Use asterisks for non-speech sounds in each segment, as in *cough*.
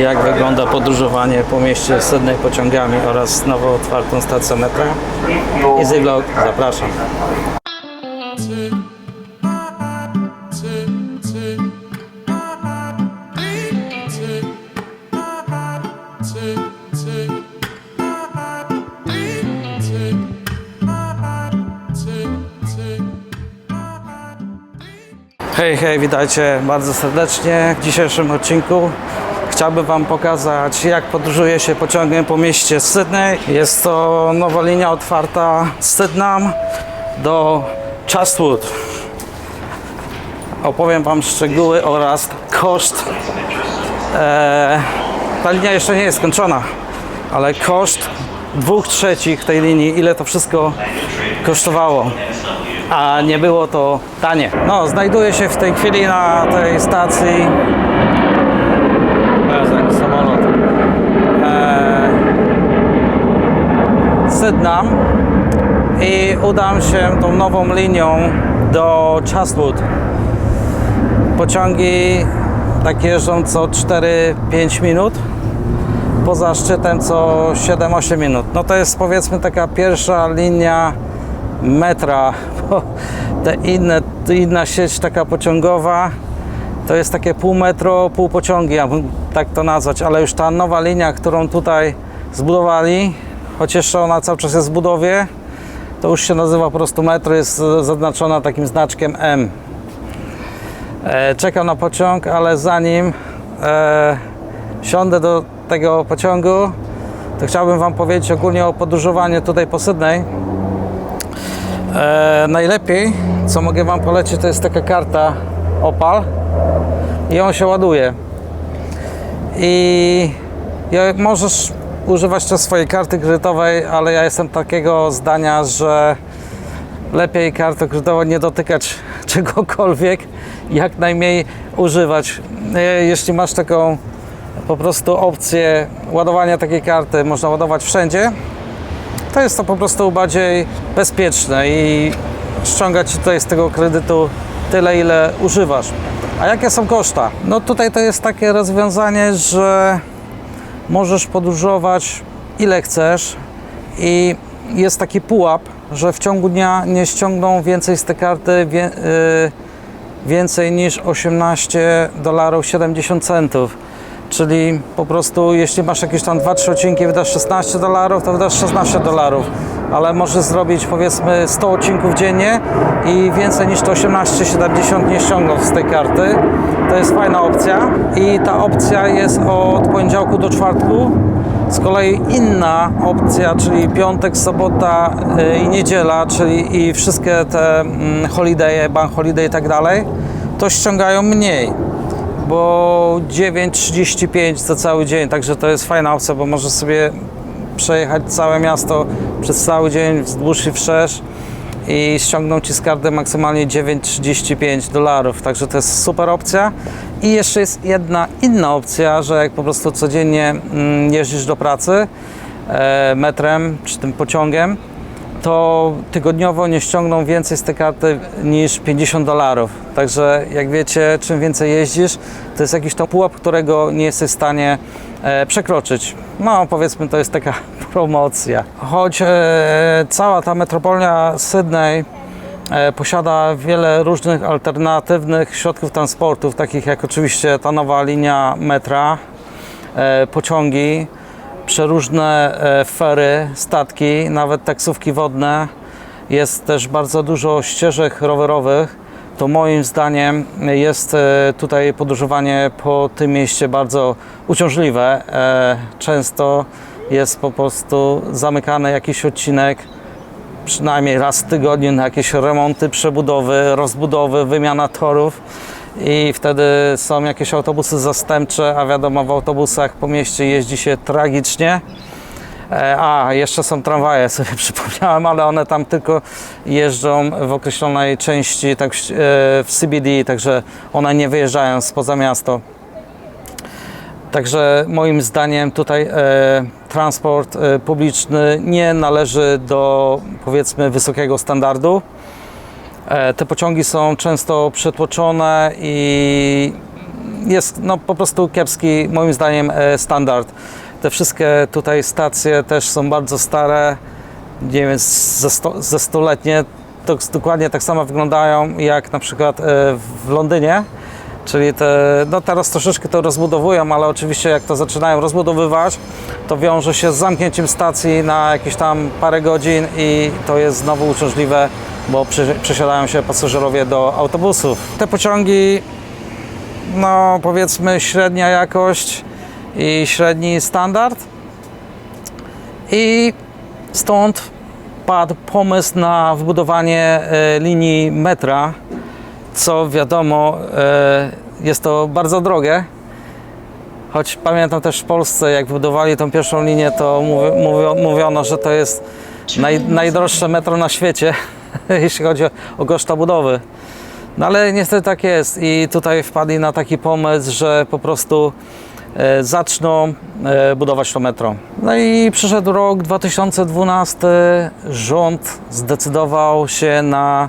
jak wygląda podróżowanie po mieście Sydney pociągami oraz nowo otwartą stacją metra. Easy Vlog, zapraszam. Hej, hej, witajcie bardzo serdecznie. W dzisiejszym odcinku chciałbym Wam pokazać, jak podróżuje się pociągiem po mieście Sydney. Jest to nowa linia otwarta z Sydenham do Chatswood. Opowiem Wam szczegóły oraz koszt. Eee, ta linia jeszcze nie jest skończona, ale koszt dwóch trzecich tej linii, ile to wszystko kosztowało a nie było to tanie. No, znajduję się w tej chwili na tej stacji. Jest taki samolot. Eee, Sydenham i udam się tą nową linią do Chatswood. Pociągi tak jeżdżą co 4-5 minut poza szczytem co 7-8 minut. No to jest powiedzmy taka pierwsza linia metra, *laughs* bo te inne, inna sieć taka pociągowa to jest takie pół metro, pół pociągi, ja bym tak to nazwać, ale już ta nowa linia, którą tutaj zbudowali, jeszcze ona cały czas jest w budowie, to już się nazywa po prostu metro, jest zaznaczona takim znaczkiem M. E, czekam na pociąg, ale zanim e, siądę do tego pociągu, to chciałbym Wam powiedzieć ogólnie o podróżowaniu tutaj po Sydney. E, najlepiej, co mogę Wam polecić, to jest taka karta Opal i on się ładuje. I ja, możesz używać też swojej karty kredytowej, ale ja jestem takiego zdania, że lepiej kartą kredytową nie dotykać *laughs* czegokolwiek, jak najmniej używać. E, Jeśli masz taką po prostu opcję ładowania takiej karty, można ładować wszędzie, to jest to po prostu bardziej bezpieczne i ściąga Ci tutaj z tego kredytu tyle, ile używasz. A jakie są koszta? No tutaj to jest takie rozwiązanie, że możesz podróżować ile chcesz i jest taki pułap, że w ciągu dnia nie ściągną więcej z tej karty wie, y, więcej niż 18 dolarów 70 centów. Czyli po prostu jeśli masz jakieś tam 2-3 odcinki, wydasz 16 dolarów, to wydasz 16 dolarów. Ale możesz zrobić powiedzmy 100 odcinków dziennie i więcej niż to 18,70 nie ściągną z tej karty. To jest fajna opcja i ta opcja jest od poniedziałku do czwartku. Z kolei inna opcja, czyli piątek, sobota y, i niedziela, czyli i wszystkie te mm, holidaye, bank holiday i tak dalej, to ściągają mniej bo 9,35 za cały dzień, także to jest fajna opcja, bo możesz sobie przejechać całe miasto przez cały dzień wzdłuż i wszerz i ściągną Ci z karty maksymalnie 9,35 dolarów, także to jest super opcja. I jeszcze jest jedna inna opcja, że jak po prostu codziennie mm, jeździsz do pracy e, metrem czy tym pociągiem, to tygodniowo nie ściągną więcej z tej karty niż 50 dolarów. Także jak wiecie, czym więcej jeździsz, to jest jakiś tam pułap, którego nie jesteś w stanie przekroczyć. No powiedzmy, to jest taka *laughs* promocja. Choć e, cała ta metropolia Sydney e, posiada wiele różnych alternatywnych środków transportu, takich jak oczywiście ta nowa linia metra, e, pociągi, przeróżne e, fery, statki, nawet taksówki wodne. Jest też bardzo dużo ścieżek rowerowych. To moim zdaniem jest e, tutaj podróżowanie po tym mieście bardzo uciążliwe. E, Często jest po prostu zamykany jakiś odcinek przynajmniej raz w tygodniu na jakieś remonty, przebudowy, rozbudowy, wymiana torów i wtedy są jakieś autobusy zastępcze, a wiadomo w autobusach po mieście jeździ się tragicznie. E, A, jeszcze są tramwaje, *laughs* sobie przypomniałem, ale one tam tylko jeżdżą w określonej części, tak w- e, CBD, także one nie wyjeżdżają spoza miasto. Także moim zdaniem tutaj e, transport publiczny nie należy do powiedzmy wysokiego standardu. Te pociągi są często przetłoczone i jest no, po prostu kiepski, moim zdaniem, standard. Te wszystkie tutaj stacje też są bardzo stare, nie wiem, ze, sto, ze stuletnie. To dokładnie tak samo wyglądają jak na przykład e, w Londynie. Czyli te, no teraz troszeczkę to rozbudowują, ale oczywiście jak to zaczynają rozbudowywać, to wiąże się z zamknięciem stacji na jakieś tam parę godzin i to jest znowu uciążliwe, bo przesiadają się pasażerowie do autobusów. Te pociągi, no powiedzmy średnia jakość i średni standard i stąd padł pomysł na wybudowanie e, linii metra, co wiadomo e, jest to bardzo drogie. Choć pamiętam też w Polsce, jak budowali tą pierwszą linię, to mówi, mówio, mówiono, że to jest naj, najdroższe metro na świecie, *laughs* jeśli chodzi o, o koszta budowy. No ale niestety tak jest i tutaj wpadli na taki pomysł, że po prostu zaczną e, budować to metro. No i przyszedł rok 2012, rząd zdecydował się na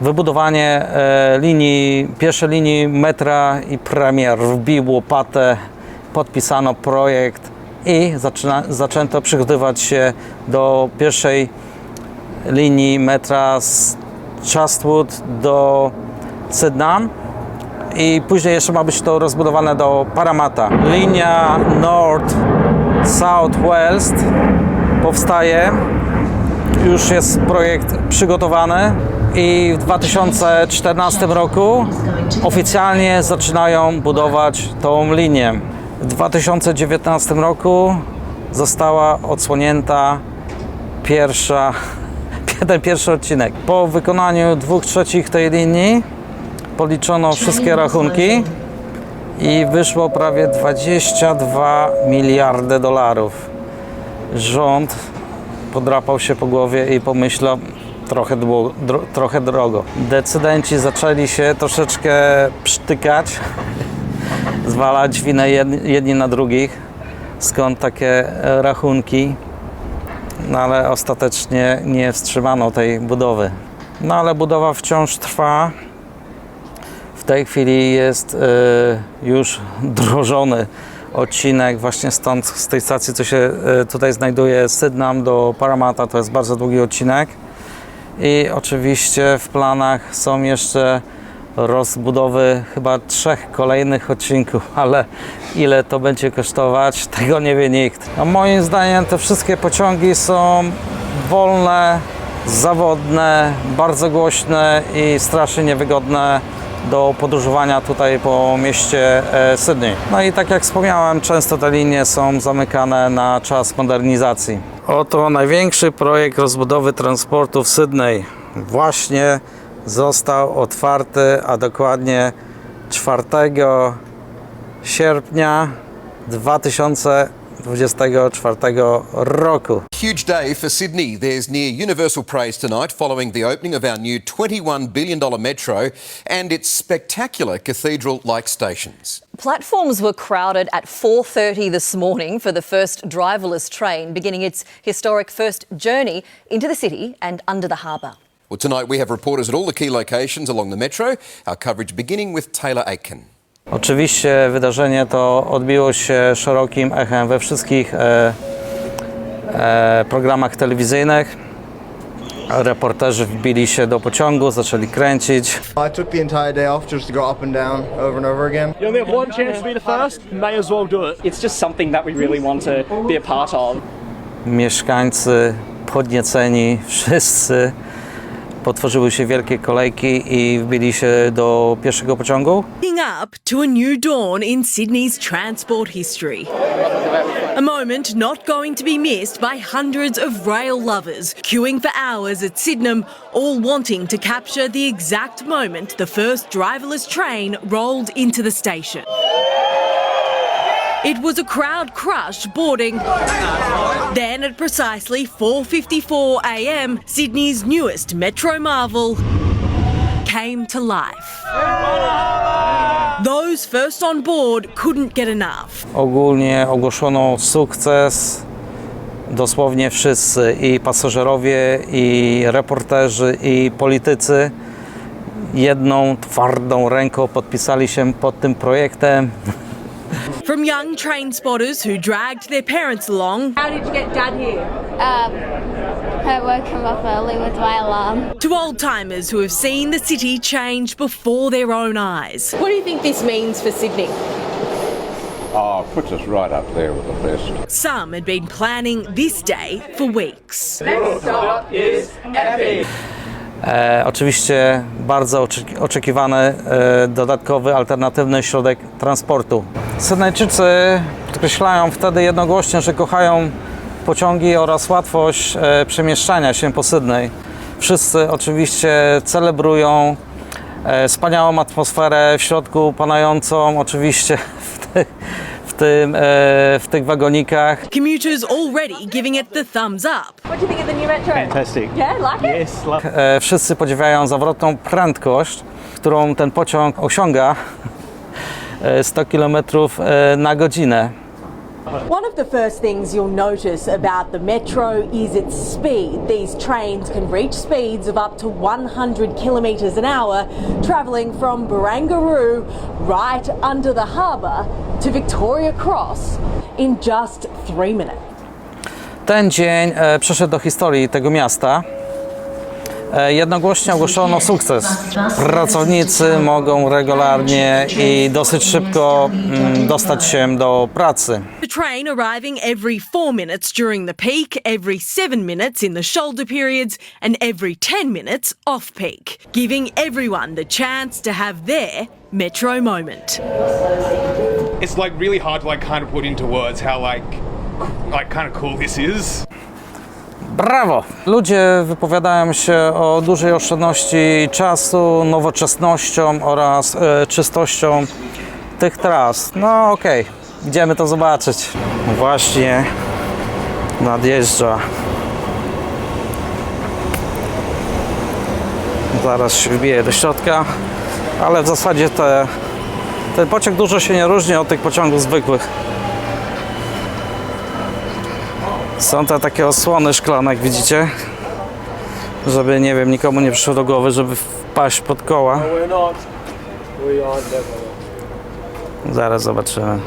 wybudowanie e, linii, pierwszej linii metra i premier wbił łopatę, podpisano projekt i zaczyna, zaczęto przygotowywać się do pierwszej linii metra z Chastwood do Sydenham i później jeszcze ma być to rozbudowane do Paramata. Linia North South West powstaje już jest projekt przygotowany i w 2014 roku oficjalnie zaczynają budować tą linię. W 2019 roku została odsłonięta pierwsza, *laughs* ten pierwszy odcinek. Po wykonaniu dwóch trzecich tej linii policzono wszystkie rachunki i wyszło prawie 22 miliardy dolarów. Rząd podrapał się po głowie i pomyślał trochę, dro, trochę drogo. Decydenci zaczęli się troszeczkę przytykać, *laughs* zwalać winę jedni, na drugich, skąd takie rachunki. No ale ostatecznie nie wstrzymano tej budowy. No ale budowa wciąż trwa. W tej chwili jest e, już drożony odcinek właśnie stąd, z tej stacji, co się e, tutaj znajduje, Sydenham do Paramata, to jest bardzo długi odcinek. I oczywiście w planach są jeszcze rozbudowy chyba trzech kolejnych odcinków, *laughs* ale ile to będzie kosztować, tego nie wie nikt. No moim zdaniem te wszystkie pociągi są wolne, zawodne, bardzo głośne i strasznie niewygodne do podróżowania tutaj po mieście e, Sydney. No i tak jak wspomniałem, często te linie są zamykane na czas modernizacji. Oto największy projekt rozbudowy transportu w Sydney właśnie został otwarty, a dokładnie 4 sierpnia 2024 roku. Huge day for Sydney. There's near universal praise tonight following the opening of our new $21 billion metro and its spectacular cathedral-like stations. Platforms were crowded at 4:30 this morning for the first driverless train beginning its historic first journey into the city and under the harbour. Well, tonight we have reporters at all the key locations along the metro. Our coverage beginning with Taylor Aitken. Oczywiście wydarzenie to odbiło się szerokim echem we wszystkich e, e, programach telewizyjnych. Reporterzy wbili się do pociągu, zaczęli kręcić. I took the entire day off just to go up and down over and over again. You only have one chance to be the first, may as well do it. it's just something that we really want to be a part of. Mieszkańcy podnieceni, wszyscy potworzyły się wielkie kolejki i wbili się do pierwszego pociągu. Up to a new dawn in Sydney's transport history. A moment not going to be missed by hundreds of rail lovers queuing for hours at Sydenham, all wanting to capture the exact moment the first driverless train rolled into the station. It was a crowd crush boarding. Then at precisely 4:54 a.m., Sydney's newest metro marvel came to life. Those first on board couldn't get enough. Ogólnie ogłoszono sukces. Dosłownie wszyscy, i pasażerowie, i reporterzy, i politycy. jedną twardą ręką podpisali się pod tym projektem. From young train spotters who dragged their parents along How did you get dad here? Um, I woke him up early with my alarm. to old timers who have seen the city change before their own eyes. What do you think this means for Sydney? Oh, puts us right up there with the best. Some had been planning this day for weeks. E, oczywiście bardzo oczeki- oczekiwany e, dodatkowy, alternatywny środek transportu. Sydnejczycy podkreślają wtedy jednogłośnie, że kochają pociągi oraz łatwość e, przemieszczania się po Sydney. Wszyscy oczywiście celebrują e, wspaniałą atmosferę w środku panującą oczywiście *laughs* w, ty, w, tym, e, w tych wagonikach. Commuters already giving it the thumbs up. What do you think of the new metro? Fantastic. Yeah, like it? Yes, love E, Wszyscy podziwiają zawrotną prędkość, którą ten pociąg osiąga e, 100 km na godzinę. One of the first things you'll notice about the metro is its speed. These trains can reach speeds of up to 100 kilometres an hour, travelling from Barangaroo right under the harbour to Victoria Cross in just three minutes. Ten dzień e, przeszedł do historii tego miasta. E, Jednogłośnie ogłoszono sukces. Pracownicy mogą regularnie i dosyć szybko mm, dostać się do pracy. The train arriving every four minutes during the peak, every seven minutes in the shoulder periods, and every 10 minutes off peak, giving everyone the chance to have their metro moment. it's like really hard to like kind of put into words how like like kind of cool this is. Brawo! Ludzie wypowiadają się o dużej oszczędności czasu, nowoczesnością oraz e, czystością tych tras. No okej, idziemy to zobaczyć. Właśnie nadjeżdża. Zaraz się wbije do środka, ale w zasadzie te, ten pociąg dużo się nie różni od tych pociągów zwykłych. Są te takie osłony szklane, jak widzicie, żeby, nie wiem, nikomu nie przyszło do głowy, żeby wpaść pod koła. Zaraz zobaczymy.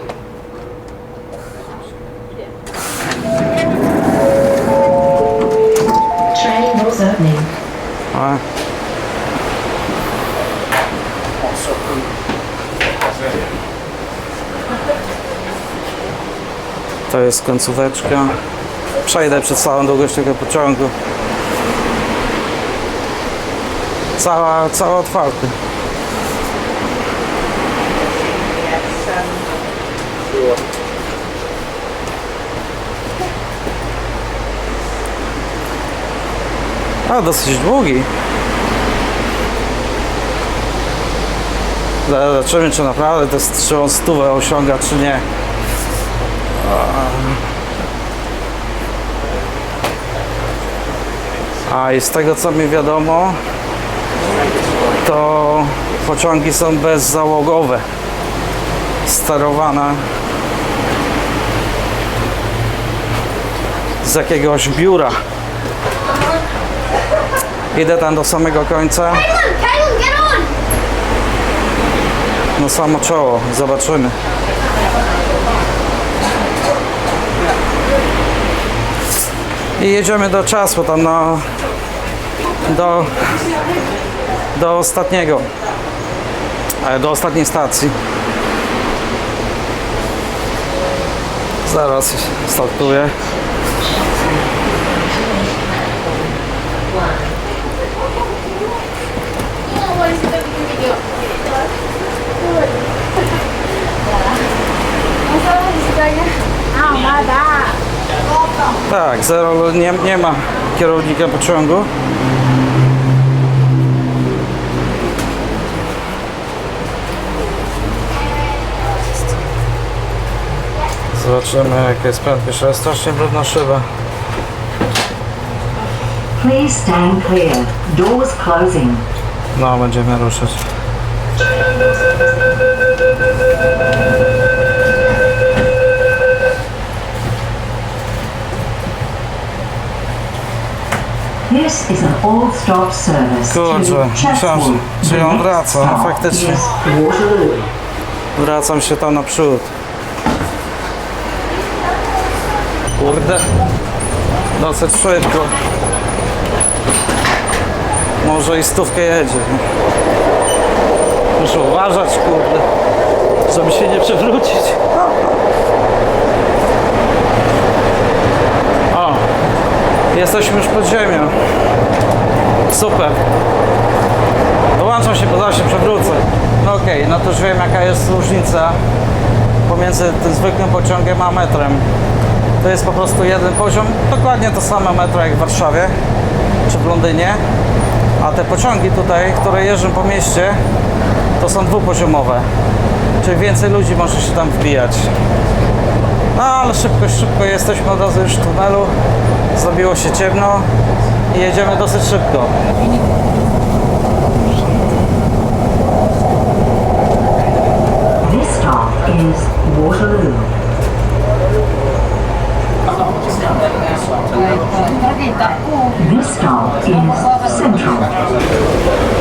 A. To jest końcóweczka. Przejdę przez całą długość tego pociągu. Cała, cała otwarty. A, dosyć długi. Zobaczymy, czy naprawdę to czy on stówę osiąga, czy nie. A i z tego co mi wiadomo, to pociągi są bezzałogowe, sterowane z jakiegoś biura. Idę tam do samego końca, na samo czoło, zobaczymy. I jedziemy do czasu, tam na, do, do ostatniego, e, do ostatniej stacji. Zaraz startuję. Oh, my bad. Tak, zero, nie, nie ma kierownika pociągu. Zobaczymy jaka jest prędkość, ale strasznie brudna szyba. Please stand clear. Doors closing. No, będziemy ruszać. This is an all-stop service Kurczę, myślałem, że- że next wraca, stop faktycznie. Waterloo. Wracam się tam naprzód. Kurde. Dosyć szybko. Może i stówkę jedzie. Muszę uważać, kurde, żeby się nie przewrócić. O, jesteśmy już pod ziemią. Super. Dołączam się, bo się przewrócę. No okej, no to już wiem jaka jest różnica pomiędzy tym zwykłym pociągiem a metrem. To jest po prostu jeden poziom, dokładnie to samo metro jak w Warszawie czy w Londynie. A te pociągi tutaj, które jeżdżą po mieście, to są dwupoziomowe. Czyli więcej ludzi może się tam wbijać. No ale szybko, szybko jesteśmy od razu już w tunelu. Zrobiło się ciemno i jedziemy dosyć szybko. This stop is Waterloo. This stop is Central.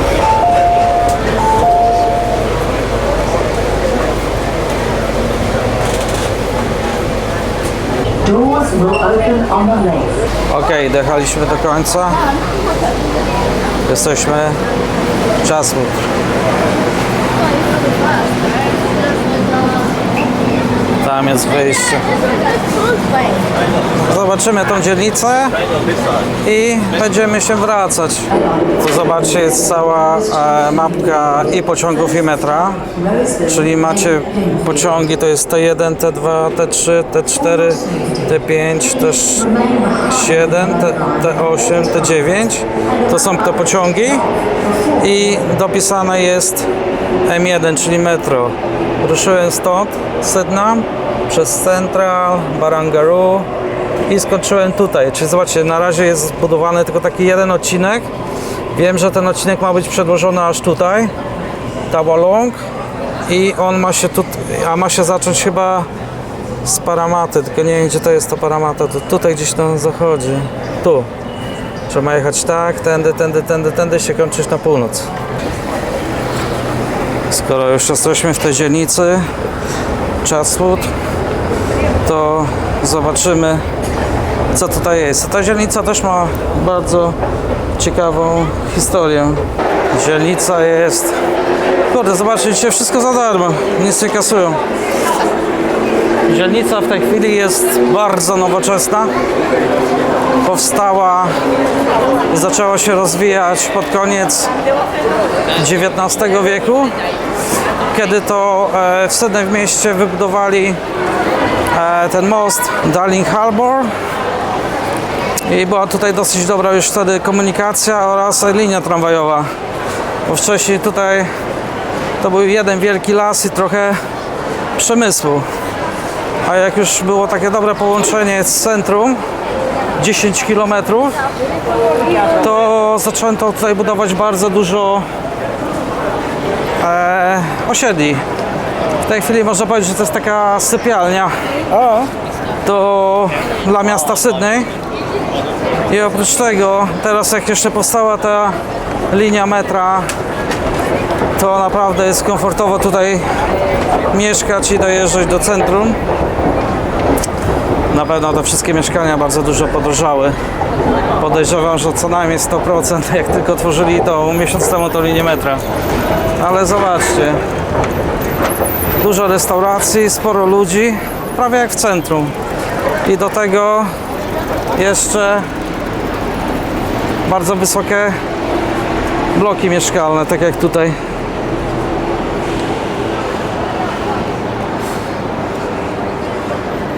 Okej, dojechaliśmy do końca. Jesteśmy Chatswood. Tam jest wyjście. Zobaczymy tą dzielnicę i będziemy się wracać. Tu zobaczcie, jest cała e, mapka i pociągów i metra. Czyli macie pociągi, to jest T1, T2, T3, T4, T5, T7, T, T8, T9. To są te pociągi i dopisane jest M1, czyli metro. Ruszyłem stąd, Sydney, przez Central, Barangaroo i skończyłem tutaj. Czyli zobaczcie, na razie jest zbudowany tylko taki jeden odcinek. Wiem, że ten odcinek ma być przedłożony aż tutaj, Tawalong i on ma się tu, a ma się zacząć chyba z Paramaty, tylko nie wiem gdzie to jest ta Paramata, to tutaj gdzieś tam zachodzi, tu. Trzeba jechać tak, tędy, tędy, tędy, tędy się kończyć na północ. Skoro już jesteśmy w tej dzielnicy Chatswood, to zobaczymy co tutaj jest. Ta dzielnica też ma bardzo ciekawą historię. Dzielnica jest... Kurde, zobaczcie, dzisiaj wszystko za darmo. Nic nie kasują. Dzielnica w tej chwili jest bardzo nowoczesna. Powstała i zaczęła się rozwijać pod koniec XIX wieku, kiedy to e, w Sydney w mieście wybudowali e, ten most Darling Harbour i była tutaj dosyć dobra już wtedy komunikacja oraz linia tramwajowa. Bo wcześniej tutaj to był jeden wielki las i trochę przemysłu. A jak już było takie dobre połączenie z centrum, 10 km, to zaczęto tutaj budować bardzo dużo e, osiedli. W tej chwili można powiedzieć, że to jest taka sypialnia to dla miasta Sydney. I oprócz tego, teraz jak jeszcze powstała ta linia metra, to naprawdę jest komfortowo tutaj mieszkać i dojeżdżać do centrum. Na pewno te wszystkie mieszkania bardzo dużo podrożały. Podejrzewam, że co najmniej 100%, jak tylko tworzyli to miesiąc temu to linię metra. Ale zobaczcie, dużo restauracji, sporo ludzi, prawie jak w centrum. I do tego jeszcze bardzo wysokie bloki mieszkalne, tak jak tutaj.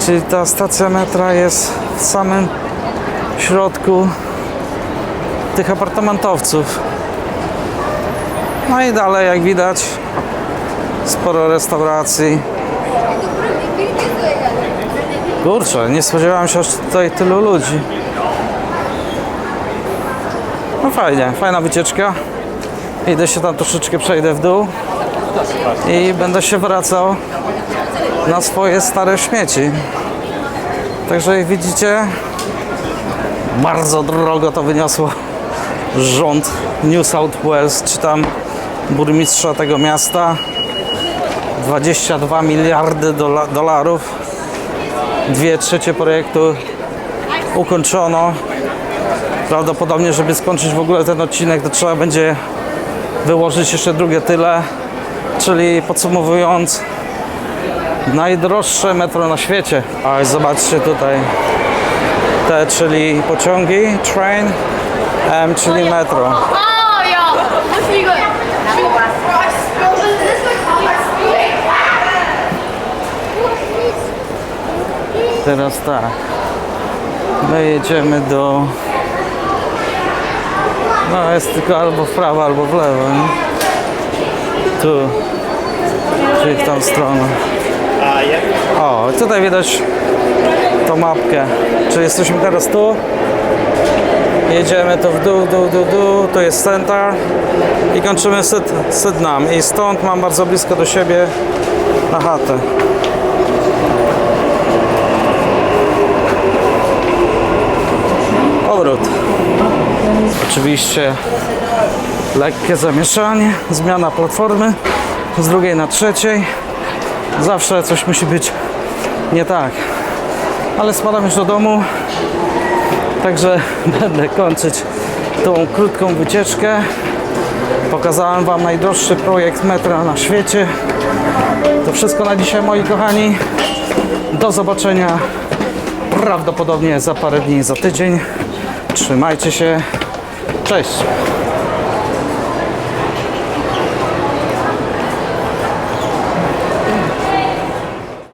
Czyli ta stacja metra jest w samym środku tych apartamentowców. No i dalej, jak widać, sporo restauracji. Kurczę, nie spodziewałem się aż tutaj tylu ludzi. No fajnie, fajna wycieczka. Idę się tam troszeczkę przejdę w dół i będę się wracał na swoje stare śmieci. Także jak widzicie, bardzo drogo to wyniosło rząd New South Wales, czy tam burmistrza tego miasta. 22 miliardy dola dolarów. Dwie trzecie projektu ukończono. Prawdopodobnie, żeby skończyć w ogóle ten odcinek, to trzeba będzie wyłożyć jeszcze drugie tyle. Czyli podsumowując, najdroższe metro na świecie. A zobaczcie tutaj te, czyli pociągi, train, M, czyli metro. Teraz tak. My jedziemy do. No jest tylko albo w prawo, albo w lewo. Nie? Tu. Czyli w tą stronę. O, tutaj widać tą mapkę. Czyli jesteśmy teraz tu. Jedziemy tu w dół, dół, dół, dół. To jest center. I kończymy Syd Sydnam. I stąd mam bardzo blisko do siebie na chatę. Powrót. Oczywiście lekkie zamieszanie, zmiana platformy z drugiej na trzeciej. Zawsze coś musi być nie tak. Ale spadam już do domu, także *laughs* będę kończyć tą krótką wycieczkę. Pokazałem Wam najdroższy projekt metra na świecie. To wszystko na dzisiaj, moi kochani. Do zobaczenia prawdopodobnie za parę dni, za tydzień. Trzymajcie się. Cześć.